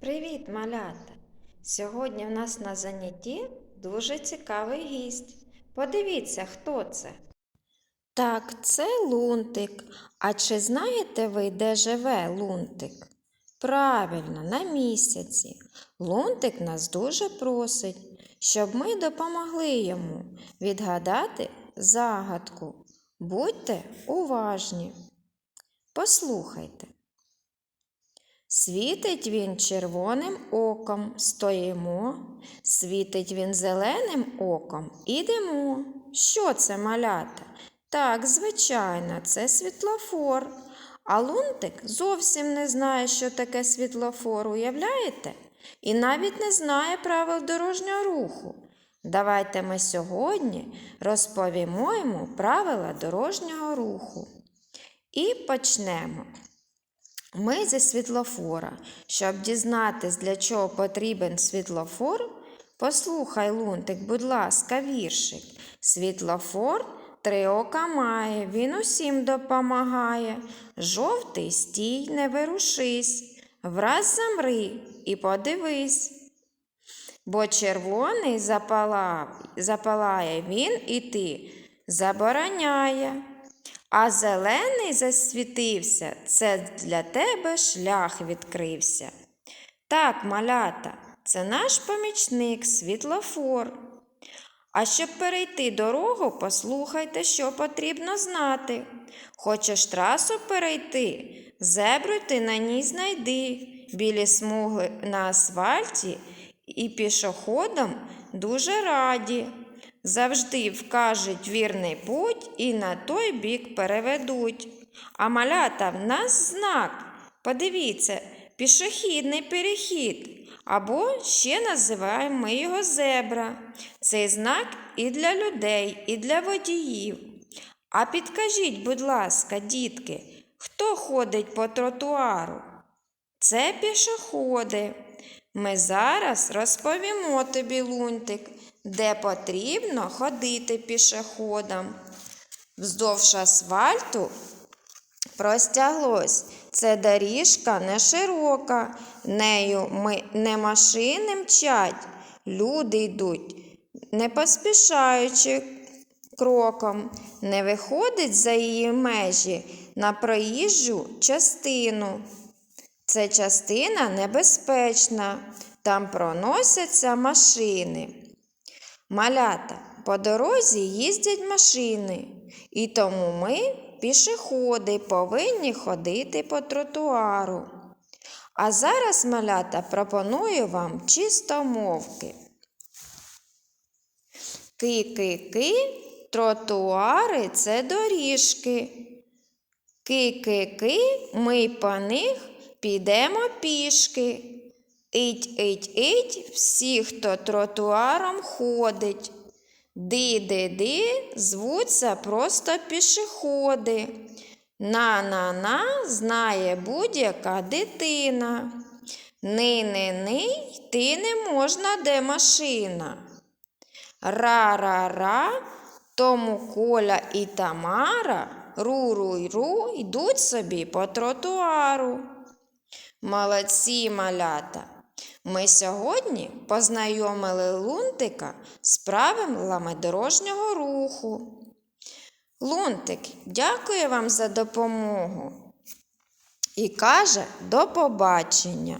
Привіт, малята! Сьогодні в нас на занятті дуже цікавий гість. Подивіться, хто це. Так, це лунтик. А чи знаєте ви, де живе лунтик? Правильно, на місяці. Лунтик нас дуже просить, щоб ми допомогли йому відгадати загадку. Будьте уважні. Послухайте. Світить він червоним оком, стоїмо, світить він зеленим оком, ідемо. Що це малята? Так, звичайно, це світлофор. А лунтик зовсім не знає, що таке світлофор, уявляєте? І навіть не знає правил дорожнього руху. Давайте ми сьогодні розповімо йому правила дорожнього руху. І почнемо. Ми зі світлофора. Щоб дізнатись, для чого потрібен світлофор, послухай, Лунтик, будь ласка, віршик. Світлофор три ока має, він усім допомагає. Жовтий стій, не вирушись, враз замри і подивись. Бо червоний запалав, запалає він і ти забороняє. А зелений засвітився, це для тебе шлях відкрився. Так, малята, це наш помічник, світлофор. А щоб перейти дорогу, послухайте, що потрібно знати. Хочеш трасу перейти, зебру ти на ній знайди, білі смуги на асфальті і пішоходам дуже раді. Завжди вкажуть вірний путь і на той бік переведуть. А малята в нас знак. Подивіться, пішохідний перехід. Або ще називаємо ми його зебра. Цей знак і для людей, і для водіїв. А підкажіть, будь ласка, дітки, хто ходить по тротуару? Це пішоходи. Ми зараз розповімо тобі, лунтик, де потрібно ходити пішоходам. Вздовж асфальту простяглось. Це доріжка не широка, нею ми не машини мчать, люди йдуть, не поспішаючи кроком, не виходить за її межі на проїжджу частину. Це частина небезпечна, там проносяться машини. Малята, по дорозі їздять машини, і тому ми, пішоходи, повинні ходити по тротуару. А зараз, малята, пропоную вам чистомовки. Ки-ки-ки, тротуари це доріжки. Ки-ки-ки, ми по них підемо пішки. Іть, іть, іть, всі, хто тротуаром ходить. Ди-ди-ди, звуться просто пішоходи. На-на-на знає будь-яка дитина. Ни-ни-ни, йти не можна, де машина. Ра-ра-ра, тому Коля і Тамара ру-ру-ру йдуть собі по тротуару. Молодці малята! Ми сьогодні познайомили лунтика з правилами дорожнього руху. Лунтик дякує вам за допомогу і каже до побачення.